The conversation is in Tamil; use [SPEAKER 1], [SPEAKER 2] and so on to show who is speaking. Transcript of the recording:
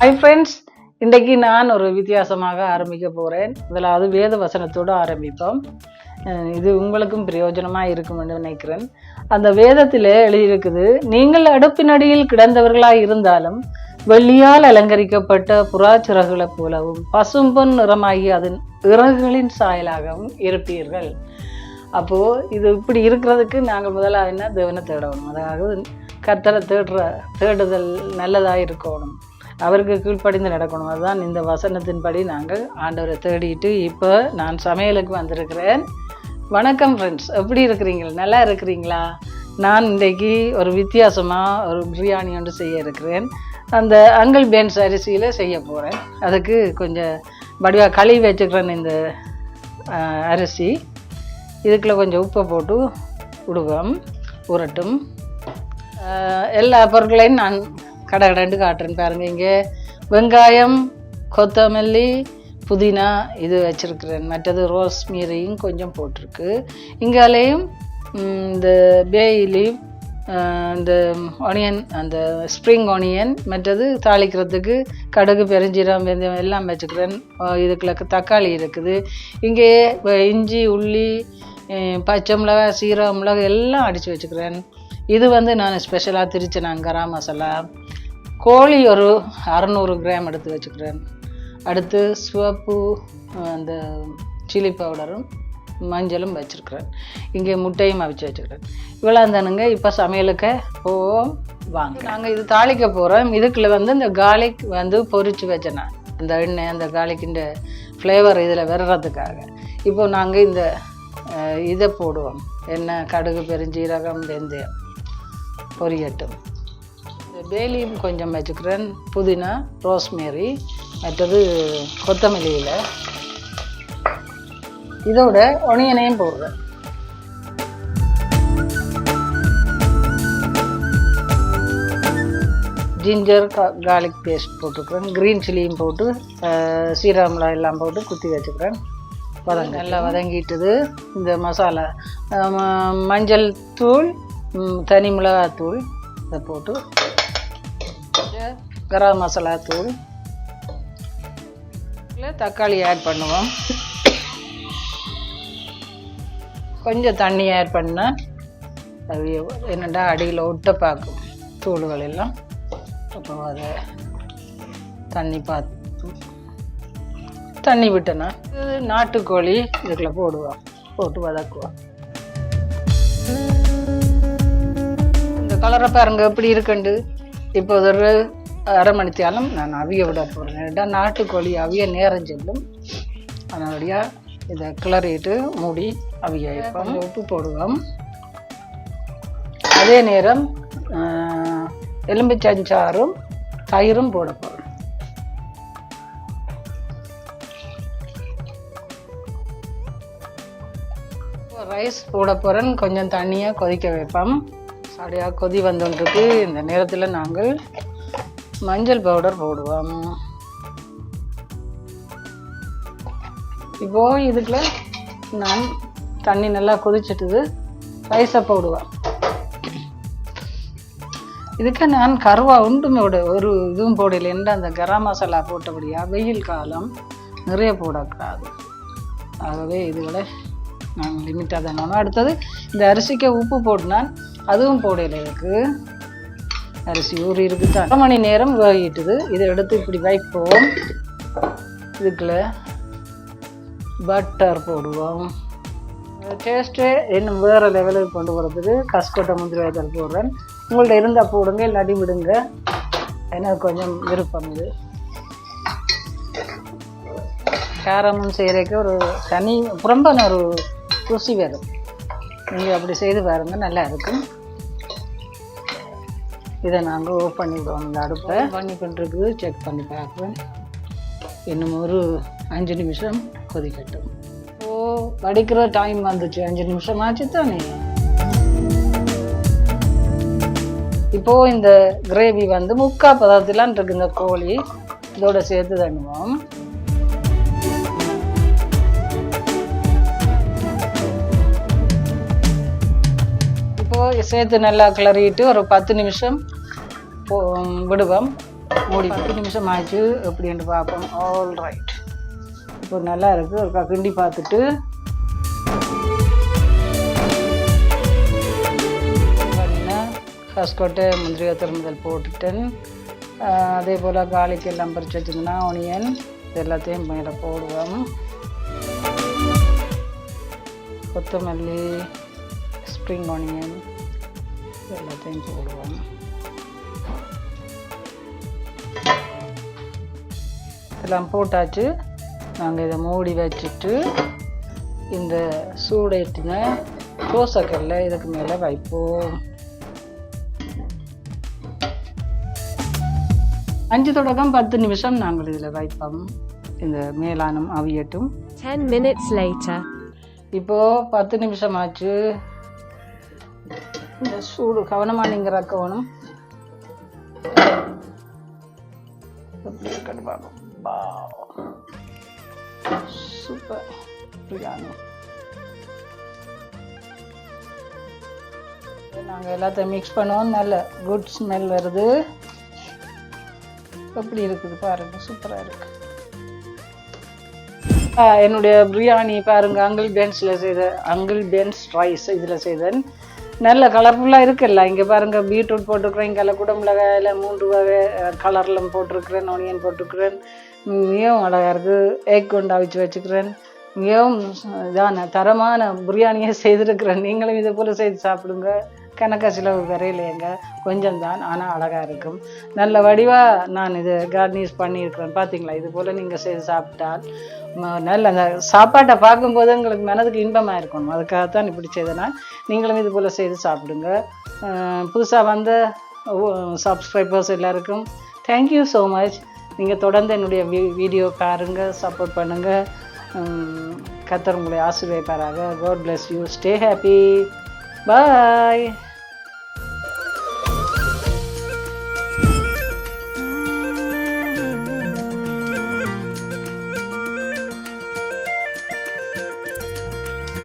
[SPEAKER 1] ஹை ஃப்ரெண்ட்ஸ் இன்றைக்கு நான் ஒரு வித்தியாசமாக ஆரம்பிக்க போகிறேன் முதலாவது வேத வசனத்தோடு ஆரம்பிப்போம். இது உங்களுக்கும் பிரயோஜனமாக இருக்கும் என்று நினைக்கிறேன். அந்த வேதத்தில் எழுதியிருக்குது நீங்கள் அடுப்பினடியில் கிடந்தவர்களாக இருந்தாலும் வெள்ளியால் அலங்கரிக்கப்பட்ட புறாச்சிறகுகளைப் போலவும் பசும்பொன் நிறமாகி அதன் இறகுகளின் சாயலாகவும் இருப்பீர்கள். அப்போது இது இப்படி இருக்கிறதுக்கு நாங்கள் முதலாக என்ன தேவனை தேடணும்? அதாவது கத்தரை தேடுற தேடுதல் நல்லதாக இருக்கணும். அவருக்கு கீழ்ப்படிந்து நடக்கணும். அதுதான் இந்த வசனத்தின்படி நாங்கள் ஆண்டவரை தேடிட்டு இப்போ நான் சமையலுக்கு வந்திருக்கிறேன். வணக்கம் ஃப்ரெண்ட்ஸ் எப்படி இருக்கிறீங்க? நல்லா இருக்கிறீங்களா? நான் இன்றைக்கி ஒரு வித்தியாசமாக ஒரு பிரியாணி ஒன்று செய்ய இருக்கிறேன். அந்த அங்கிள் பேன்ஸ் அரிசியில் செய்ய போகிறேன் அதுக்கு கொஞ்சம் வடிவாக கழுவி வச்சுக்கிறேன் இந்த அரிசி. இதுக்குள்ள கொஞ்சம் உப்பை போட்டு விடுவோம் உரட்டும். எல்லா பொருட்களையும் நான் கடை கடைண்டு காட்டுறேன் பாருங்க இங்கே. வெங்காயம் கொத்தமல்லி புதினா இது வச்சுருக்குறேன். மற்றது ரோஸ்மீரையும் கொஞ்சம் போட்டிருக்கு. இங்காலேயும் இந்த பேயிலி இந்த ஆனியன் அந்த ஸ்ப்ரிங் ஆனியன் மற்றது தாளிக்கிறதுக்கு கடுகு பெருஞ்சீரம் வெந்தயம் எல்லாம் வச்சுக்கிறேன். இதுக்குள்ள தக்காளி இருக்குது. இங்கே இஞ்சி உள்ளி பச்சை மிளகாய் சீரகம் மிளகு எல்லாம் அடித்து வச்சுக்கிறேன். இது வந்து நான் ஸ்பெஷலாக திரிச்சு கரம் மசாலா. கோழி ஒரு அறநூறு கிராம் எடுத்து வச்சுக்கிறேன். அடுத்து சிவப்பு அந்த சில்லி பவுடரும் மஞ்சளும் வச்சுருக்கிறேன். இங்கே முட்டையும் அவிச்சு வச்சுக்கிறேன் இவ்வளோ தானுங்க. இப்போ சமையலுக்கு போவோம். வாங்க. நாங்கள் இது தாளிக்க போகிறோம் இதுக்குள்ள வந்து இந்த கார்லிக் வந்து பொறிச்சு வச்சேன் அந்த எண்ணெய் அந்த கார்லிக்கின்ற ஃப்ளேவர் இதில் வர்றதுக்காக. இப்போ நாங்கள் இந்த இதை போடுவோம். எண்ணெய் கடுகு பெருஞ்சீரகம் வெந்தயம். பொரியட்டும். இந்த பேலியும் கொஞ்சம் வச்சுக்கிறேன். புதினா ரோஸ்மேரி மற்றது கொத்தமல்லி இலை இதோட ஒனியனையும் போடுறேன். ஜிஞ்சர் கார்லிக் பேஸ்ட் போட்டுக்கிறேன். க்ரீன் சில்லியும் போட்டு சீரகம்லாம் எல்லாம் போட்டு குத்தி வச்சுக்கிறேன். வதங்க நல்லா வதங்கிட்டுது. இந்த மசாலா மஞ்சள் தூள் தனி மிளகாத்தூள் இதை போட்டு கரம் மசாலா தூள் தக்காளி ஆட் பண்ணுவோம். கொஞ்சம் தண்ணி ஆட் பண்ணால் அது என்னடா அடியில் ஒட்ட பார்க்கும் தூள்கள் எல்லாம். அப்புறம் அதை தண்ணி பார்த்து தண்ணி விட்டேன்னா இது நாட்டுக்கோழி இதுக்குள்ளே போடுவோம் போட்டு வதக்குவோம். கலரை பாருங்க எப்படி இருக்குண்டு. இப்போ ஒரு அரை மணித்தாலும் நான் அவிய விட போகிறேன் ஏன்னா நாட்டுக்கோழி அவிய நேரம் செல்லும். அதனாலடியாக இதை கிளறிட்டு மூடி அவிய வைப்போம் உப்பு போடுவோம். அதே நேரம் எலும்புச்சஞ்சாரும் தயிரும் போட போகிறோம் ரைஸ் போட போகிறேன் கொஞ்சம் தண்ணியாக கொதிக்க வைப்போம். அப்படியாக கொதி வந்துட்டுருக்கு இந்த நேரத்தில் நாங்கள் மஞ்சள் பவுடர் போடுவோம். இப்போ இதுக்குள்ள நான் தண்ணி நல்லா கொதிச்சிட்டுது ரைஸை போடுவேன். இதுக்கு நான் கருவா உண்டுமே விட ஒரு இதுவும் போடல. என்ற அந்த கரம் மசாலா போட்டபடியா வெயில் காலம் நிறைய போடக்கூடாது. ஆகவே இதுகளை நான் லிமிட்டாக தான் அடுத்தது இந்த அரிசிக்கு உப்பு போட்டுனான் அதுவும் போடல இருக்குது அரிசி ஊறி இருக்குது? அரை மணி நேரம் வேகிட்டுது. இதை எடுத்து இப்படி வைப்போம். இதுக்குள்ள பட்டர் போடுவோம். டேஸ்ட்டு இன்னும் வேறு லெவலுக்கு கொண்டு போகிறதுக்கு கஸ்கோட்டை முந்திரி வத்தல் போடுறேன். உங்கள்கிட்ட இருந்தால் போடுங்க இல்லாட்டி விடுங்க. எனக்கு கொஞ்சம் விருப்பம் இது. காரமும் செய்கிறதுக்கு ஒரு தனி புறம்பான ஒரு ருசி வரும் நீங்கள் அப்படி செய்து பாருங்கள் நல்லா இருக்கும். இதை நாங்கள் ஓப் பண்ணி விடுவோம் இந்த அடுப்பை. பண்ணி பண்ணுறதுக்கு செக் பண்ணி பார்க்குறேன். இன்னும் ஒரு அஞ்சு நிமிஷம் கொதிக்கட்டும். ஓ வடிக்கிற டைம் வந்துச்சு. அஞ்சு நிமிஷம் ஆச்சு தானே இப்போ இந்த கிரேவி வந்து முக்கா பதத்திலான் இருக்கு இந்த கோழி. இதோட சேர்த்து தண்ணுவோம் சேர்த்து நல்லா கிளறிட்டு ஒரு பத்து நிமிஷம் போ- விடுவோம். மூடி பத்து நிமிஷம் ஆச்சு எப்படின்ட்டு பார்ப்போம். ஆல் ரைட் இப்போ நல்லா இருக்குது ஒரு கிண்டி பார்த்துட்டு. பார்த்தீங்கன்னா கஸ்கொட்டை முந்திரி திரும்புதல் போட்டுட்டேன். அதே போல் காலிக்கு எல்லாம் பறிச்சு வச்சிங்கன்னா ஆனியன் எல்லாத்தையும் மேலே போடுவோம். கொத்தமல்லி ஸ்ப்ரிங் ஆனியன் எல்லாத்தையும் போடுவோம் இதெல்லாம் போட்டாச்சு. நாங்கள் இதை மூடி வச்சுட்டு இந்த சூடேற்றின தோசைக்கல்ல இதுக்கு மேலே வைப்போம். அஞ்சு தொடக்கம் பத்து நிமிஷம் நாங்கள் இதில் வைப்போம். இந்த மேலானம் அவியட்டும்.
[SPEAKER 2] 10 minutes later.
[SPEAKER 1] இப்போ பத்து நிமிஷம் ஆச்சு. இந்த சூடு கவனமா நீங்க ரக்கணும் எப்படி சூப்பர். பிரியாணி. நாங்கள் எல்லாத்தையும் மிக்ஸ் பண்ணுவோம். நல்ல குட் ஸ்மெல் வருது. எப்படி இருக்குது பாருங்க. சூப்பராக இருக்கு. ஆ, என்னுடைய பிரியாணி பாருங்க. அங்கிள் பென்ஸில் செய்த அங்கிள் பென்ஸ் ரைஸ் இதில் செய்தேன். நல்ல கலர்ஃபுல்லாக இருக்குல்ல. இங்கே பாருங்கள் பீட்ரூட் போட்டிருக்கிறேன் இங்கே குட மிளகாயில் மூன்று வகை கலரில் போட்டிருக்கிறேன் ஆனியன் போட்டிருக்கிறேன். மிகவும் அழகாக இருக்குது எக் கொண்டு அவிச்சு வச்சுக்கிறேன். மிகவும் இதான தரமான பிரியாணியை செய்திருக்கிறேன். நீங்களும் இதை போல் செய்து சாப்பிடுங்க. கணக்க செலவு வரையிலேங்க கொஞ்சம் தான் ஆனால் அழகாக இருக்கும். நல்ல வடிவாக நான் இது கார்னிஷ் பண்ணியிருக்கிறேன். பார்த்தீங்களா இது போல் நீங்கள் செய்து சாப்பிட்டால் நல்ல அந்த சாப்பாட்டை பார்க்கும்போது உங்களுக்கு மனதுக்கு இன்பமாக இருக்கணும். அதுக்காகத்தான் இப்படி செய்தனால் நீங்களும் இது போல் செய்து சாப்பிடுங்க. புதுசாக வந்த சப்ஸ்கிரைபர்ஸ் எல்லாருக்கும் தேங்க்யூ ஸோ மச் நீங்கள் தொடர்ந்து என்னுடைய வீ வீடியோ பாருங்கள் சப்போர்ட் பண்ணுங்கள் கத்தர் உங்களை ஆசிர்வதிப்பாராக. God bless you stay happy bye